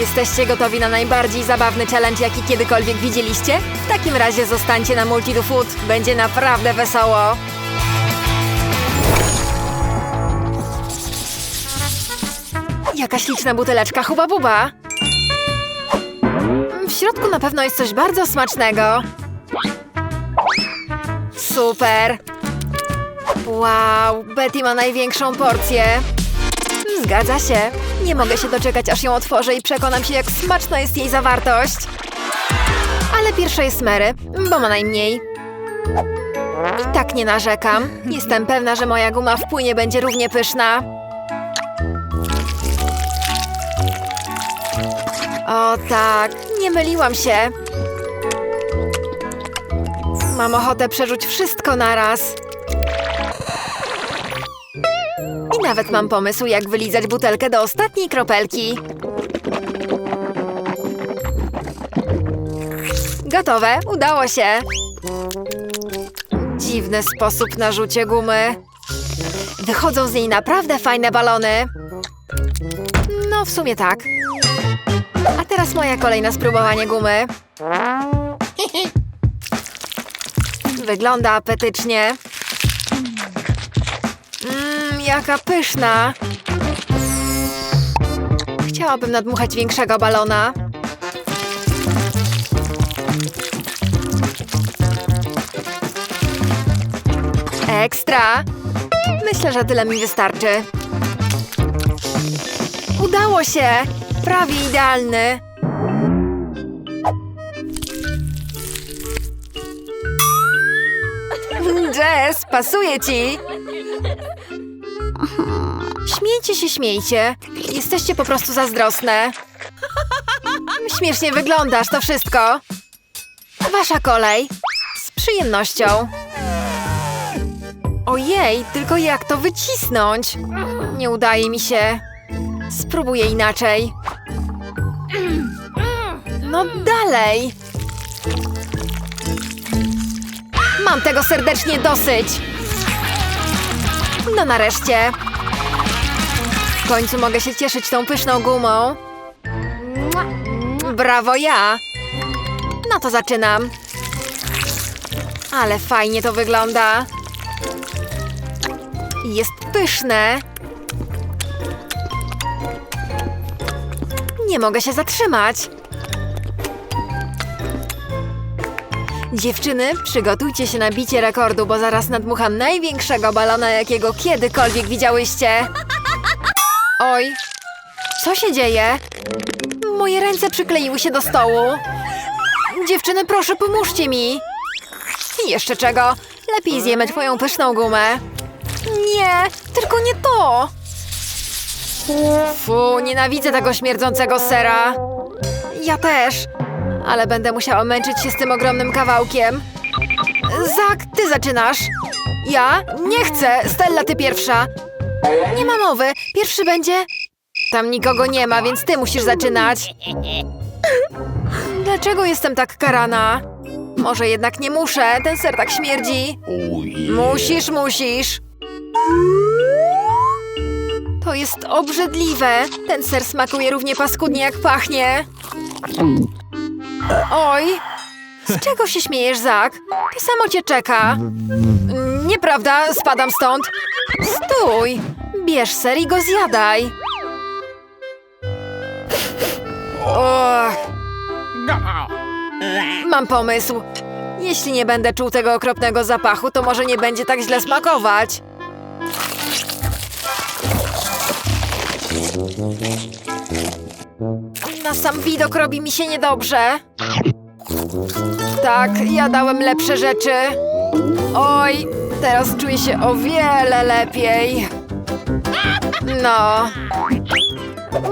Jesteście gotowi na najbardziej zabawny challenge, jaki kiedykolwiek widzieliście? W takim razie zostańcie na Multi do Food. Będzie naprawdę wesoło. Jaka śliczna buteleczka Huba Buba. W środku na pewno jest coś bardzo smacznego. Super. Wow, Betty ma największą porcję. Zgadza się. Nie mogę się doczekać, aż ją otworzę i przekonam się, jak smaczna jest jej zawartość. Ale pierwsza jest Mary, bo ma najmniej. I tak nie narzekam. Jestem pewna, że moja guma w płynie będzie równie pyszna. O tak, nie myliłam się. Mam ochotę przerzuć wszystko naraz. Nawet mam pomysł, jak wylizać butelkę do ostatniej kropelki. Gotowe, udało się. Dziwny sposób na rzucie gumy. Wychodzą z niej naprawdę fajne balony. No, w sumie tak. A teraz moja kolej na spróbowanie gumy. Wygląda apetycznie. Jaka pyszna. Chciałabym nadmuchać większego balona. Ekstra! Myślę, że tyle mi wystarczy. Udało się! Prawie idealny. Jess, pasuje ci! Śmiejcie się, śmiejcie. Jesteście po prostu zazdrosne. Śmiesznie wyglądasz, to wszystko. Wasza kolej. Z przyjemnością. Ojej, tylko jak to wycisnąć? Nie udaje mi się. Spróbuję inaczej. No dalej. Mam tego serdecznie dosyć. No nareszcie. Końcu mogę się cieszyć tą pyszną gumą. Brawo ja. No to zaczynam. Ale fajnie to wygląda. Jest pyszne. Nie mogę się zatrzymać. Dziewczyny, przygotujcie się na bicie rekordu, bo zaraz nadmucham największego balona, jakiego kiedykolwiek widziałyście. Oj, co się dzieje? Moje ręce przykleiły się do stołu. Dziewczyny, proszę, pomóżcie mi. I Jeszcze czego? Lepiej zjemy twoją pyszną gumę. Nie, tylko nie to. Fu, nienawidzę tego śmierdzącego sera. Ja też. Ale będę musiała męczyć się z tym ogromnym kawałkiem. Zak, ty zaczynasz. Ja? Nie chcę. Stella, ty pierwsza. Nie ma mowy. Pierwszy będzie... Tam nikogo nie ma, więc ty musisz zaczynać. Dlaczego jestem tak karana? Może jednak nie muszę. Ten ser tak śmierdzi. Musisz, musisz. To jest obrzydliwe. Ten ser smakuje równie paskudnie jak pachnie. Oj! Z czego się śmiejesz, Zak? To samo cię czeka. Nieprawda, spadam stąd. Stój! Bierz ser i go zjadaj. Mam pomysł. Jeśli nie będę czuł tego okropnego zapachu, to może nie będzie tak źle smakować. Na sam widok robi mi się niedobrze. Tak, ja dałem lepsze rzeczy. Oj, teraz czuję się o wiele lepiej. No.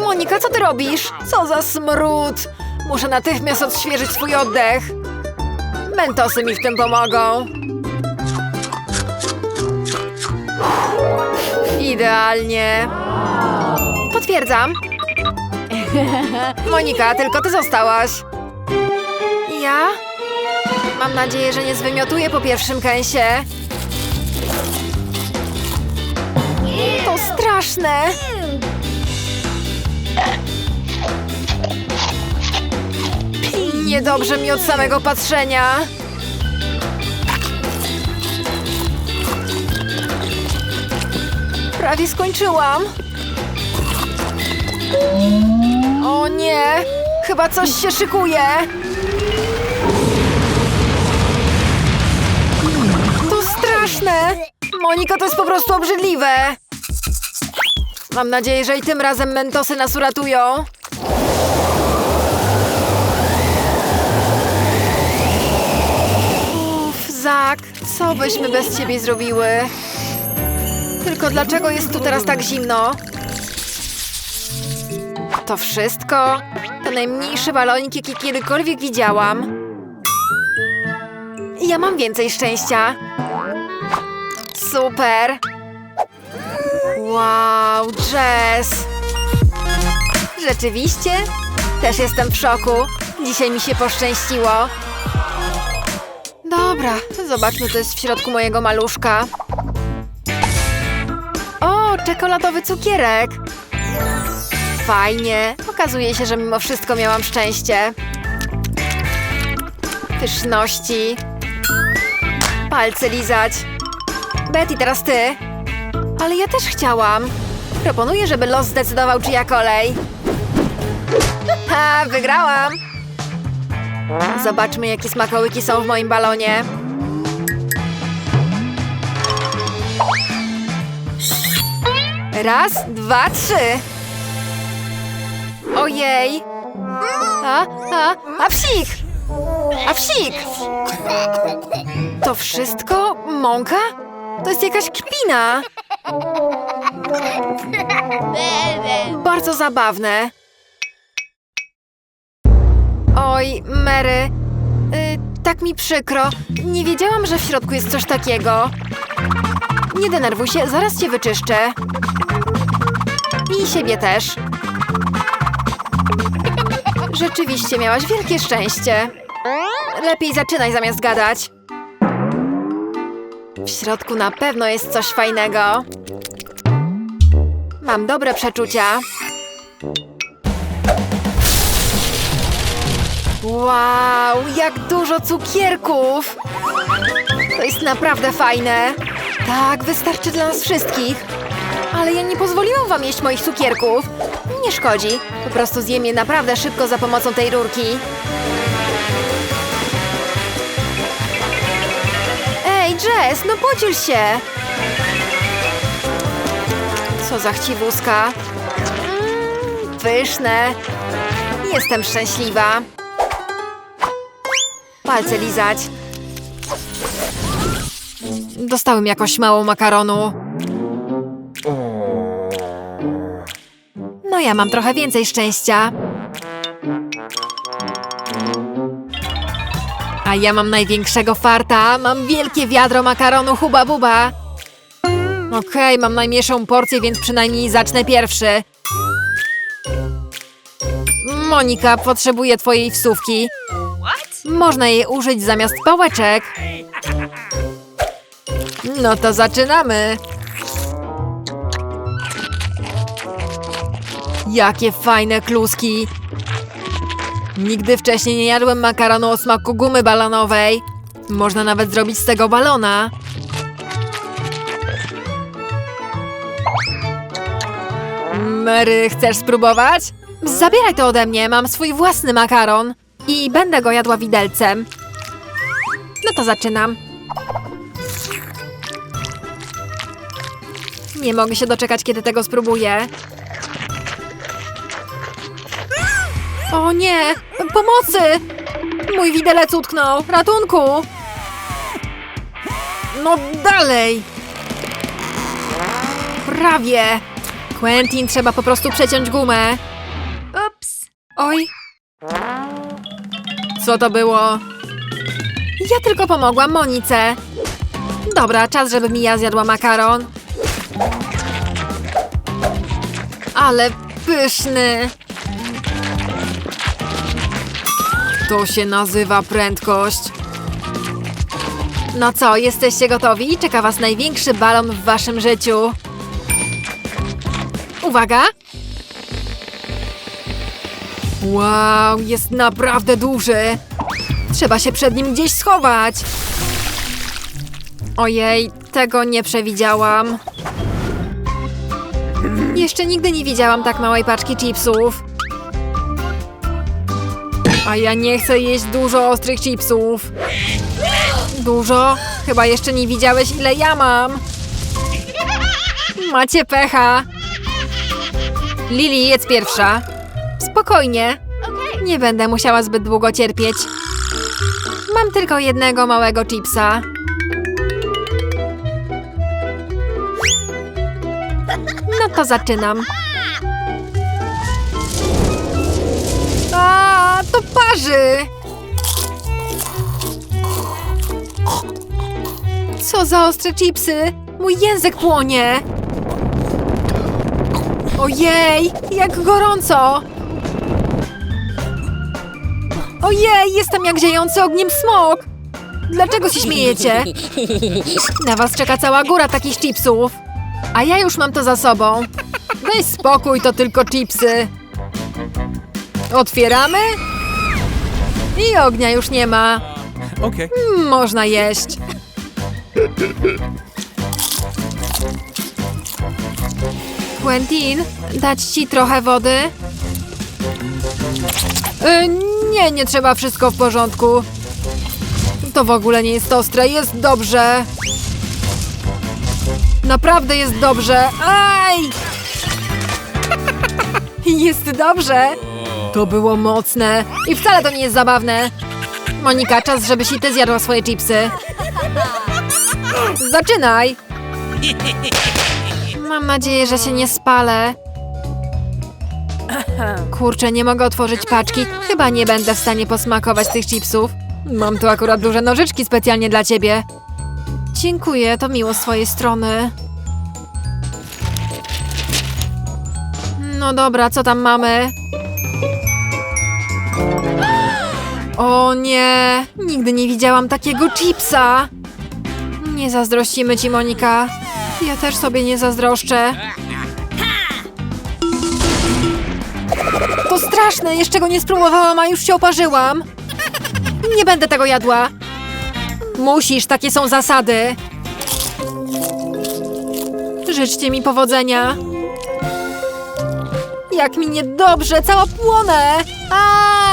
Monika, co ty robisz? Co za smród! Muszę natychmiast odświeżyć swój oddech. Mentosy mi w tym pomogą. Idealnie. Potwierdzam. Monika, tylko ty zostałaś. Ja? Mam nadzieję, że nie zwymiotuję po pierwszym kęsie. Straszne. Niedobrze mi od samego patrzenia. Prawie skończyłam. O nie! Chyba coś się szykuje. To straszne! Monika, to jest po prostu obrzydliwe. Mam nadzieję, że i tym razem mentosy nas uratują. Uff, Zak, co byśmy bez ciebie zrobiły? Tylko dlaczego jest tu teraz tak zimno? To wszystko? To najmniejszy balonik, jaki kiedykolwiek widziałam. Ja mam więcej szczęścia. Super! Wow, Jess! Rzeczywiście? Też jestem w szoku. Dzisiaj mi się poszczęściło. Dobra, zobaczmy, co jest w środku mojego maluszka. O, czekoladowy cukierek! Fajnie. Okazuje się, że mimo wszystko miałam szczęście. Pyszności. Palce lizać. Betty, teraz ty. Ale ja też chciałam. Proponuję, żeby los zdecydował, czyja kolej. Ha, wygrałam! Zobaczmy, jakie smakołyki są w moim balonie. Raz, dwa, trzy. Ojej! A, a, a psik! A psik! To wszystko? Mąka? To jest jakaś kpina! Bardzo zabawne. Oj, Mary, y, tak mi przykro. Nie wiedziałam, że w środku jest coś takiego. Nie denerwuj się, zaraz cię wyczyszczę. I siebie też. Rzeczywiście miałaś wielkie szczęście. Lepiej zaczynaj zamiast gadać. W środku na pewno jest coś fajnego. Mam dobre przeczucia. Wow, jak dużo cukierków! To jest naprawdę fajne. Tak, wystarczy dla nas wszystkich. Ale ja nie pozwoliłam wam jeść moich cukierków. Nie szkodzi. Po prostu zjem je naprawdę szybko za pomocą tej rurki. Jess, no podziel się! Co za chciwuska. Mm, pyszne. Jestem szczęśliwa. Palce lizać. Dostałem jakoś mało makaronu. No ja mam trochę więcej szczęścia. A ja mam największego farta. Mam wielkie wiadro makaronu huba buba. Okej, mam najmniejszą porcję, więc przynajmniej zacznę pierwszy. Monika, potrzebuję twojej wsówki. Można jej użyć zamiast pałeczek. No to zaczynamy. Jakie fajne kluski. Nigdy wcześniej nie jadłem makaronu o smaku gumy balonowej. Można nawet zrobić z tego balona. Mary, chcesz spróbować? Zabieraj to ode mnie, mam swój własny makaron. I będę go jadła widelcem. No to zaczynam. Nie mogę się doczekać, kiedy tego spróbuję. O nie! Pomocy! Mój widelec utknął! Ratunku! No dalej! Prawie! Quentin, trzeba po prostu przeciąć gumę. Ups! Oj! Co to było? Ja tylko pomogłam Monice. Dobra, czas, żeby Mia zjadła makaron. Ale pyszny! To się nazywa prędkość. No co, jesteście gotowi? Czeka was największy balon w waszym życiu. Uwaga! Wow, jest naprawdę duży. Trzeba się przed nim gdzieś schować. Ojej, tego nie przewidziałam. Jeszcze nigdy nie widziałam tak małej paczki chipsów. A ja nie chcę jeść dużo ostrych chipsów. Dużo? Chyba jeszcze nie widziałeś, ile ja mam. Macie pecha. Lili, jedz pierwsza. Spokojnie. Nie będę musiała zbyt długo cierpieć. Mam tylko jednego małego chipsa. No to zaczynam. A, to parzy! Co za ostre chipsy! Mój język płonie! Ojej, jak gorąco! Ojej, jestem jak ziejący ogniem smok! Dlaczego się śmiejecie? Na was czeka cała góra takich chipsów. A ja już mam to za sobą. Daj spokój, to tylko chipsy. Otwieramy? I ognia już nie ma. Okay. Mm, Można jeść. Quentin, dać ci trochę wody? E, nie, nie trzeba, wszystko w porządku. To w ogóle nie jest ostre, jest dobrze. Naprawdę jest dobrze. Aj! Jest dobrze. To było mocne. I wcale to nie jest zabawne. Monika, czas, żebyś i ty zjadła swoje chipsy. Zaczynaj! Mam nadzieję, że się nie spalę. Kurczę, nie mogę otworzyć paczki. Chyba nie będę w stanie posmakować tych chipsów. Mam tu akurat duże nożyczki specjalnie dla ciebie. Dziękuję, to miło z twojej strony. No dobra, co tam mamy? O nie, nigdy nie widziałam takiego chipsa. Nie zazdrościmy ci, Monika. Ja też sobie nie zazdroszczę. To straszne, jeszcze go nie spróbowałam, a już się oparzyłam. Nie będę tego jadła. Musisz, takie są zasady. Życzcie mi powodzenia. Jak mi niedobrze, cała płonę! A!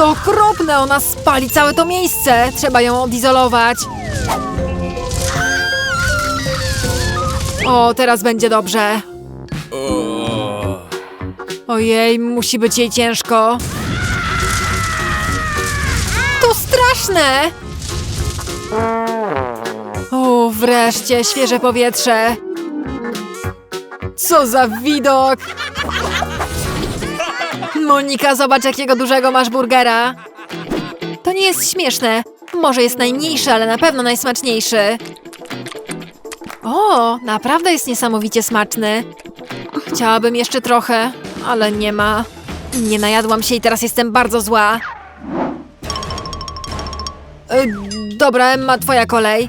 To okropne, ona spali całe to miejsce. Trzeba ją odizolować. O, teraz będzie dobrze. Ojej, musi być jej ciężko. To straszne! O, wreszcie, świeże powietrze. Co za widok! Monika, zobacz jakiego dużego masz burgera. To nie jest śmieszne. Może jest najmniejszy, ale na pewno najsmaczniejszy. O, naprawdę jest niesamowicie smaczny. Chciałabym jeszcze trochę, ale nie ma. Nie najadłam się i teraz jestem bardzo zła. E, dobra, Emma, twoja kolej.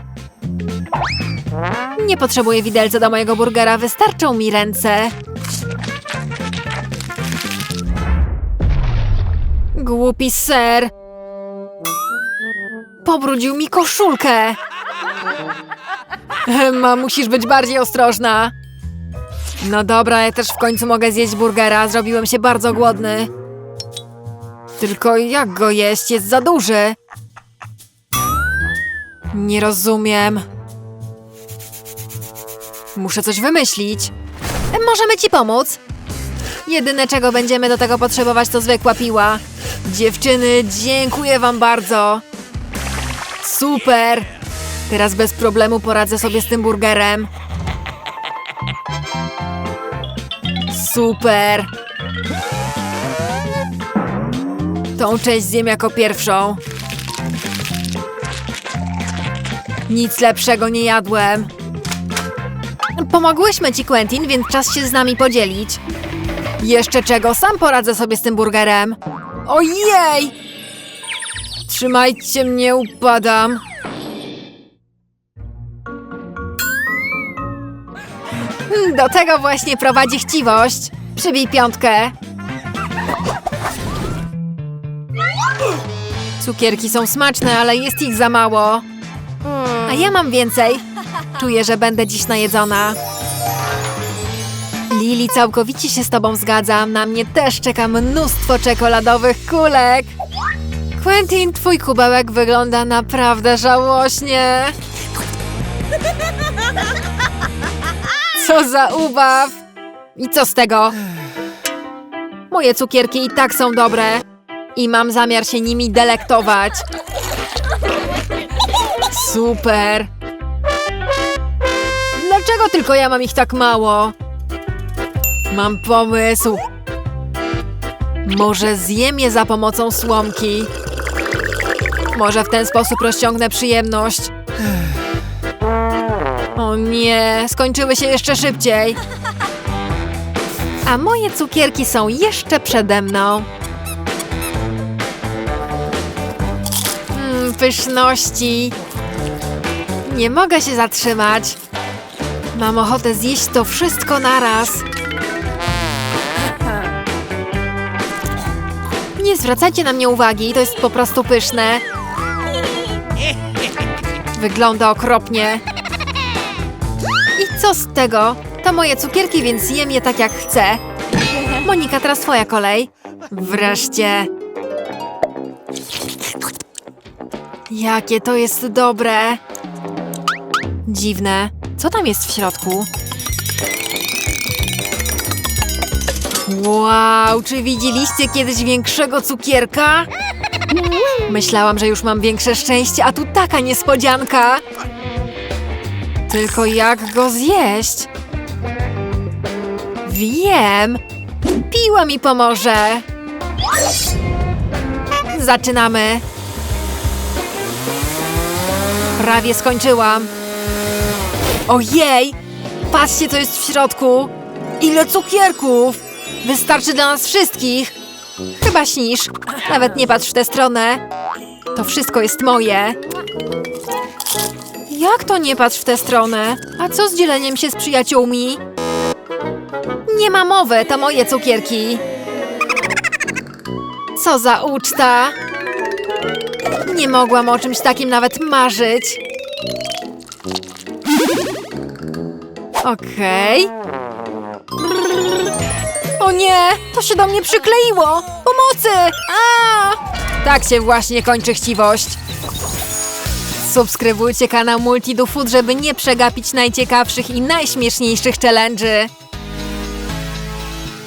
Nie potrzebuję widelca do mojego burgera, wystarczą mi ręce. Głupi ser. Pobrudził mi koszulkę. Emma, musisz być bardziej ostrożna. No dobra, ja też w końcu mogę zjeść burgera. Zrobiłem się bardzo głodny. Tylko jak go jeść? Jest za duży. Nie rozumiem. Muszę coś wymyślić. Możemy ci pomóc. Jedyne, czego będziemy do tego potrzebować, to zwykła piła. Dziewczyny, dziękuję wam bardzo. Super. Teraz bez problemu poradzę sobie z tym burgerem. Super. Tą część zjem jako pierwszą. Nic lepszego nie jadłem. Pomogłyśmy ci, Quentin, więc czas się z nami podzielić. Jeszcze czego? Sam poradzę sobie z tym burgerem. Ojej! Trzymajcie mnie, upadam. Do tego właśnie prowadzi chciwość. Przybij piątkę. Cukierki są smaczne, ale jest ich za mało. A ja mam więcej. Czuję, że będę dziś najedzona. Lili, całkowicie się z tobą zgadzam. Na mnie też czeka mnóstwo czekoladowych kulek. Quentin, twój kubełek wygląda naprawdę żałośnie. Co za ubaw! I co z tego? Moje cukierki i tak są dobre. I mam zamiar się nimi delektować. Super! Dlaczego tylko ja mam ich tak mało? Mam pomysł. Może zjem je za pomocą słomki. Może w ten sposób rozciągnę przyjemność. O nie, skończyły się jeszcze szybciej. A moje cukierki są jeszcze przede mną. Mmm, pyszności. Nie mogę się zatrzymać. Mam ochotę zjeść to wszystko naraz. Nie zwracajcie na mnie uwagi, to jest po prostu pyszne. Wygląda okropnie. I co z tego? To moje cukierki, więc jem je tak jak chcę. Monika, teraz twoja kolej. Wreszcie. Jakie to jest dobre. Dziwne. Co tam jest w środku? Wow, czy widzieliście kiedyś większego cukierka? Myślałam, że już mam większe szczęście, a tu taka niespodzianka. Tylko jak go zjeść? Wiem. Piła mi pomoże. Zaczynamy. Prawie skończyłam. Ojej! Patrzcie, co jest w środku. Ile cukierków! Wystarczy dla nas wszystkich. Chyba śnisz. Nawet nie patrz w tę stronę. To wszystko jest moje. Jak to nie patrz w tę stronę? A co z dzieleniem się z przyjaciółmi? Nie ma mowy, to moje cukierki. Co za uczta! Nie mogłam o czymś takim nawet marzyć. Okej. O nie! To się do mnie przykleiło! Pomocy! A! Tak się właśnie kończy chciwość. Subskrybujcie kanał Multi do Food, żeby nie przegapić najciekawszych i najśmieszniejszych challenge'y.